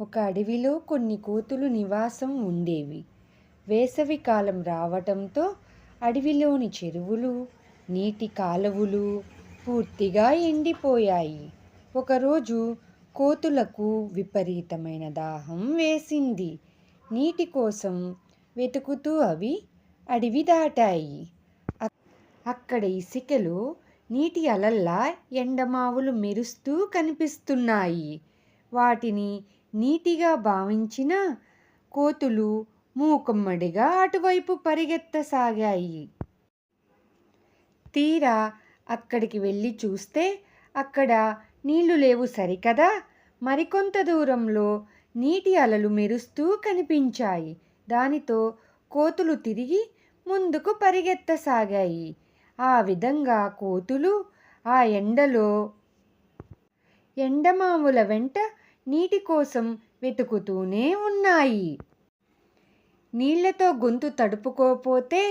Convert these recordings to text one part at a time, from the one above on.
ఒక అడవిలో కొన్ని కోతులు నివాసం ఉండేవి. వేసవి కాలం రావటంతో అడవిలోని చెరువులు నీటి కాలువలు పూర్తిగా ఎండిపోయాయి. ఒకరోజు కోతులకు విపరీతమైన దాహం వేసింది. నీటి కోసం వెతుకుతూ అవి అడవి దాటాయి. అక్కడ ఇసుకలో నీటి అలల్లా ఎండమావులు మెరుస్తూ కనిపిస్తున్నాయి. వాటిని నీటిగా భావించిన కోతులు మూకుమ్మడిగా అటువైపు పరిగెత్తసాగాయి. తీరా అక్కడికి వెళ్ళి చూస్తే అక్కడ నీళ్ళు లేవు సరికదా? మరికొంత దూరంలో నీటి అలలు మెరుస్తూ కనిపించాయి. దానితో కోతులు తిరిగి ముందుకు పరిగెత్తసాగాయి. ఆ విధంగా కోతులు ఆ ఎండలో ఎండమావుల వెంట నీటి కోసం వెతుకుతూనే ఉన్నాయి. నీళ్ళతో గొంతు తడుపుకోపోతే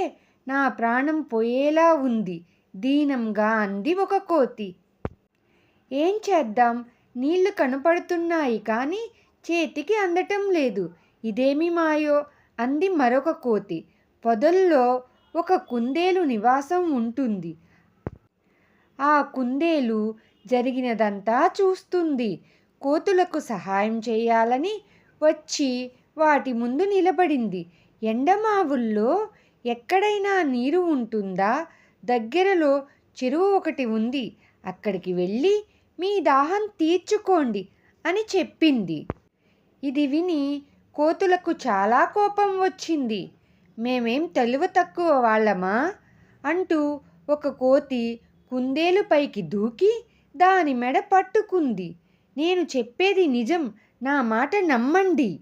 నా ప్రాణం పోయేలా ఉంది. దీనంగా అంది ఒక కోతి. ఏం చేద్దాం? నీళ్ళు కనపడుతున్నాయి కానీ చేతికి అందటం లేదు. ఇదేమి మాయో? అంది మరొక కోతి. పొదల్లో ఒక కుందేలు నివాసం ఉంటుంది. ఆ కుందేలు జరిగినదంతా చూస్తుంది. కోతులకు సహాయం చేయాలని వచ్చి వాటి ముందు నిలబడింది. ఎండమావుల్లో ఎక్కడైనా నీరు ఉంటుందా? దగ్గరలో చెరువు ఒకటి ఉంది. అక్కడికి వెళ్ళి మీ దాహం తీర్చుకోండి అని చెప్పింది. ఇది విని కోతులకు చాలా కోపం వచ్చింది. మేమేం తెలివి తక్కువ వాళ్ళమా? అంటూ ఒక కోతి కుందేలు పైకి దూకి దాని మెడ పట్టుకుంది. నేను చెప్పేది నిజం. నా మాట నమ్మండి.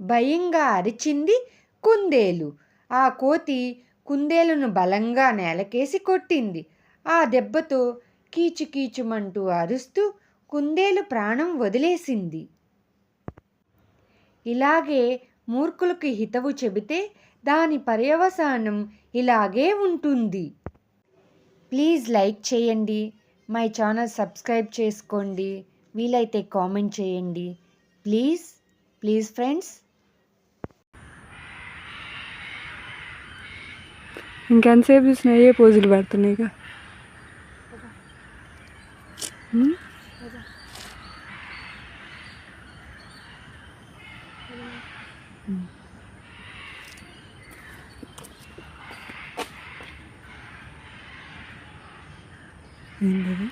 భయంగా అరిచింది కుందేలు. ఆ కోతి కుందేలును బలంగా నేలకేసి కొట్టింది. ఆ దెబ్బతో కీచుకీచుమంటూ అరుస్తూ కుందేలు ప్రాణం వదిలేసింది. ఇలాగే మూర్ఖులకు హితవు చెబితే దాని పర్యవసానం ఇలాగే ఉంటుంది. ప్లీజ్ లైక్ చేయండి. మై ఛానల్ సబ్స్క్రైబ్ చేసుకోండి. వీలైతే కామెంట్ చేయండి. Please please friends. ఇంకెంతసేపు చూసినా ఏ పోజులు Mm-hmm. ఏంటది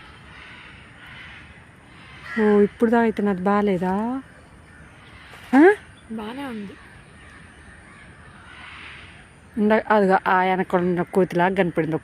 ఓ ఇప్పుడు అయితే నాది బాగాలేదా బాగానే ఉంది. ఇందా అది ఆ వెనక కోతిలాగా కనపడింది.